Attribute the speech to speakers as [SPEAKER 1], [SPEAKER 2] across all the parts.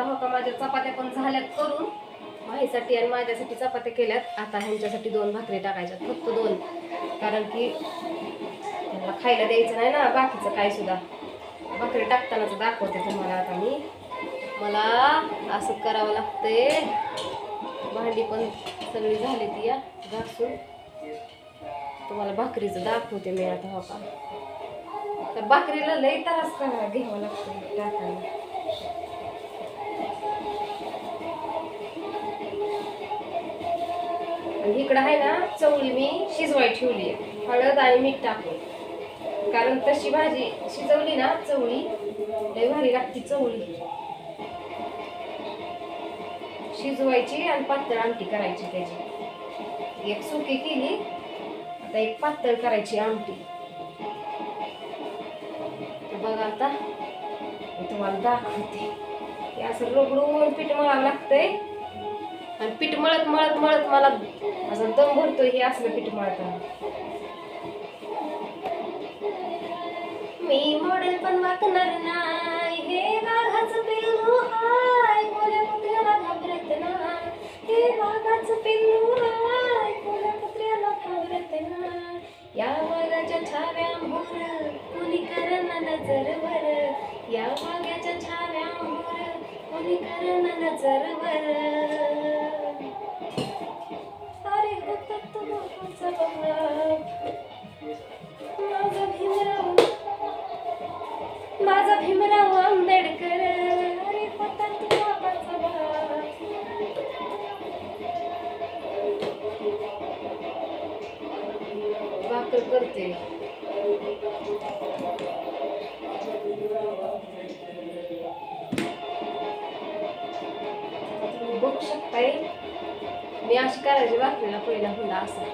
[SPEAKER 1] आता हो का माझ्या चपात्या पण झाल्यात करून. माहीसाठी आणि माझ्यासाठी चपात्या केल्यात. आता ह्यांच्यासाठी दोन भाकरी टाकायच्यात फक्त दोन. कारण की त्यांना खायला द्यायचं नाही ना बाकीचं काय सुद्धा. भाकरी टाकतानाच दाखवते तुम्हाला आता मी. मला असं करावं लागतंय. भांडी पण सगळी झाली ती या घासून. तुम्हाला भाकरीचं दाखवते मी आता हो का. तर भाकरीला लई त्रास करा घ्यावं लागतं टाकायला. इकडं आहे ना चवळी मी शिजवाय ठेवली. आहे हळद आणि मीठ टाकून. कारण तशी भाजी शिजवली ना चवळी लई भारी लागते चवळी. शिजवायची आणि पातळ आमटी करायची त्याची. एक सुकी केली आता एक पातळ करायची आमटी. बघा आता तुम्हाला दाखवते. असं रगडून पीठ मळावं लागतंय. आणि पीठ मळत मळत मळत मला असं दम भरतो हे असलं पीठ मळताना. मी मॉडेल पण वाकणार नाही हे वाघाचं पिल्लू हाय कोल्या कुत्र्याला घाबरत नाही. हे वाघाचं पिल्लू हाय कोल्या कुत्र्याला घाबरत नाही. या वाघाच्या छाव्या मोर कोणी करना नजरवर. या वाघाच्या छाव्या मोर कोणी करना नजरवर. माझा भीमराव माझा भीमराव आंबेडकर अरे होता भाकर करते. बघू शकताय. मी अशी करायची भाकरीला पहिला हुंडा असा.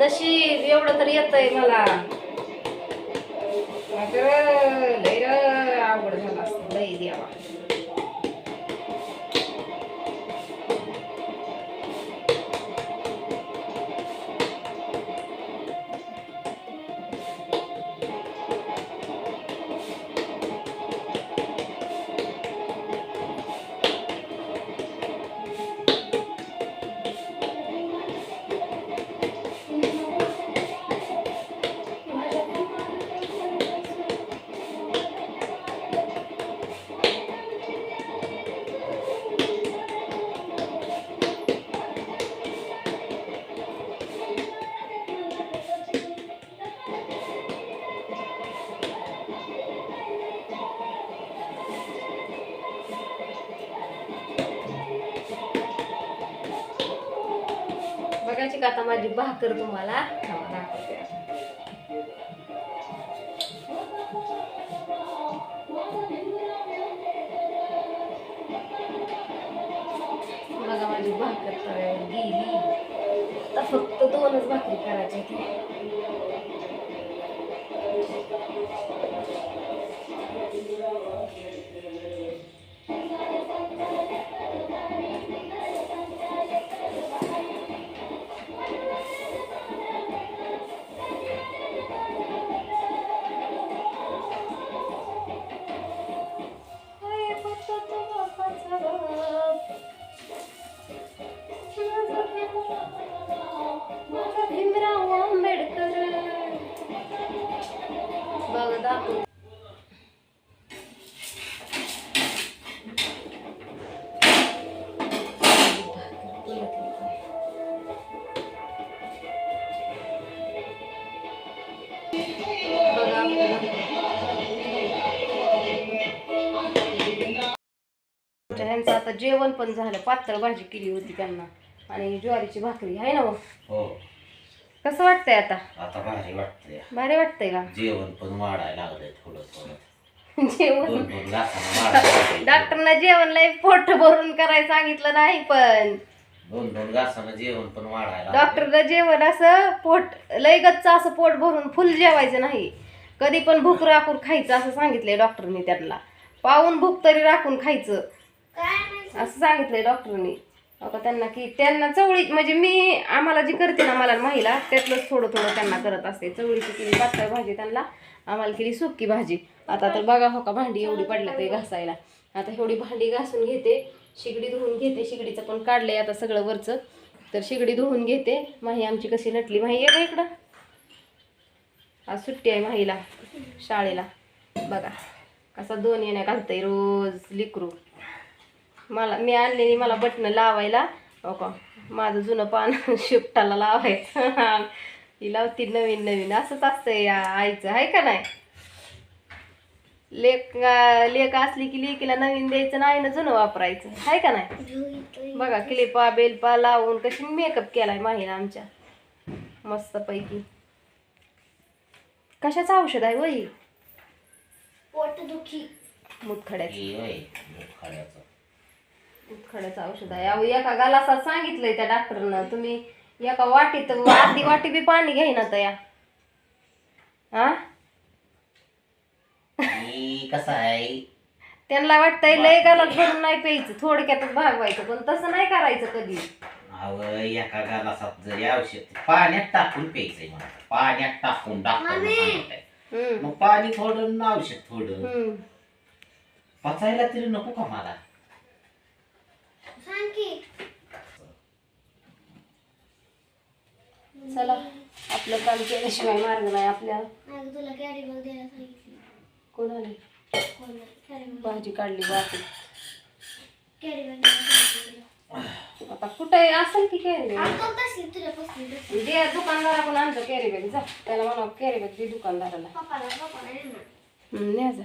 [SPEAKER 1] नशीब एवढं तर येतंय मला. आता माझी भाकर तुम्हाला दाखवते. बघा माझी भाकर तव्यावर गेली. आता फक्त दोनच भाकरी करायची बघा त्यांचं आता जेवण पण झालं पातळ भाजी केली होती त्यांना. आणि ज्वारीची भाकरी आहे ना हो.
[SPEAKER 2] हो.
[SPEAKER 1] कसं वाटतंय आता?
[SPEAKER 2] आता भारी वाटतंय.
[SPEAKER 1] भारी वाटतंय का?
[SPEAKER 2] जेवण पण वाढायला लागलंय थोडं थोडं
[SPEAKER 1] जेवण?
[SPEAKER 2] दोन दोन घासानं वाढायला लागलंय.
[SPEAKER 1] डॉक्टरना जेवण लय पोट भरून करायला सांगितलं नाही पण.
[SPEAKER 2] दोन दोन घासानं जेवण पण वाढायला लागलंय.
[SPEAKER 1] डॉक्टरला जेवण असं पोट लय गच्च असं पोट भरून फुल जेवायचं नाही. कधी पण भूक राखून खायचं असं सांगितलंय डॉक्टरनी त्यांना. पाहून भूक तरी राखून खायचं. असं सांगितलंय डॉक्टरनी. आता त्यांना की त्यांना चवळी म्हणजे मी आम्हाला जी करते ना मला महिला त्यातलंच थोडं थोडं त्यांना करत असते. चवळीची केली पातळ भाजी त्यांना आम्हाला केली सुकी भाजी. आता तर बघा हो का भांडी एवढी पडल्या ते घासायला. आता एवढी भांडी घासून घेते शिगडी धुवून घेते शिगडीचं पण काढले आता सगळं वरचं. तर शिगडी धुवून घेते. माही आमची कशी नटली. माही ये इकडं. आज सुट्टी आहे माहीला शाळेला. बघा कसा दोन येण्या घालतंय रोज लिकरू. मला मी आणलेली मला बटणं लावायला. हो का? माझं जुनं पान शिफ्टाला लावायचं. ही लावती नवीन नवीन. असंच असतंय या आईचं आहे का नाही? लेक लेक असली की लेकीला नवीन द्यायचं नाही ना जुनं वापरायचं. आहे का नाही? बघा क्लिपा बेलपा लावून कशी मेकअप केलाय माहीला आमच्या. मस्तपैकी. कशाचं औषध आहे वही?
[SPEAKER 3] पोटदुखी.
[SPEAKER 1] मुतखड्याचं
[SPEAKER 2] मुतखड्याचं
[SPEAKER 1] औषध आहे. अहो एका गालासात सांगितलंय त्या डॉक्टरनं तुम्ही एका वाटीत अर्धी वाटी बी पाणी घेईना तया. हा
[SPEAKER 2] आणि कसं आहे?
[SPEAKER 1] त्यांना वाटतंय लय गालात भरून नाही प्यायचं थोडक्यातच भागवायचं पण तसं नाही करायचं कधी.
[SPEAKER 2] अव एका गालासात जरी औषध पाण्यात टाकून प्यायचंय मला. पाण्यात टाकून टाकून
[SPEAKER 1] हम्म.
[SPEAKER 2] मग पाणी थोडं आणि औषध थोडं.
[SPEAKER 1] हम्म.
[SPEAKER 2] पचायला तरी नको का मला?
[SPEAKER 1] चला आपलं काम केल्याशिवाय मार्ग नाही आपल्याला
[SPEAKER 3] नाही तुला कॅरी बॅग द्यायला सांगितली.
[SPEAKER 1] कोणाने
[SPEAKER 3] कोण कॅरी बॅग
[SPEAKER 1] भाजी काढली
[SPEAKER 3] कॅरी द्यायला सांगितली
[SPEAKER 1] आता कुठे असेल की कॅरी बॅग
[SPEAKER 3] पसंत
[SPEAKER 1] दे दुकानदाराकडून आणतो कॅरी बॅग जा. त्याला म्हणा कॅरी बॅग दे दुकानदाराला.
[SPEAKER 3] पप्पाला पप्पा नाही ना.
[SPEAKER 1] हम्म, न्या जा.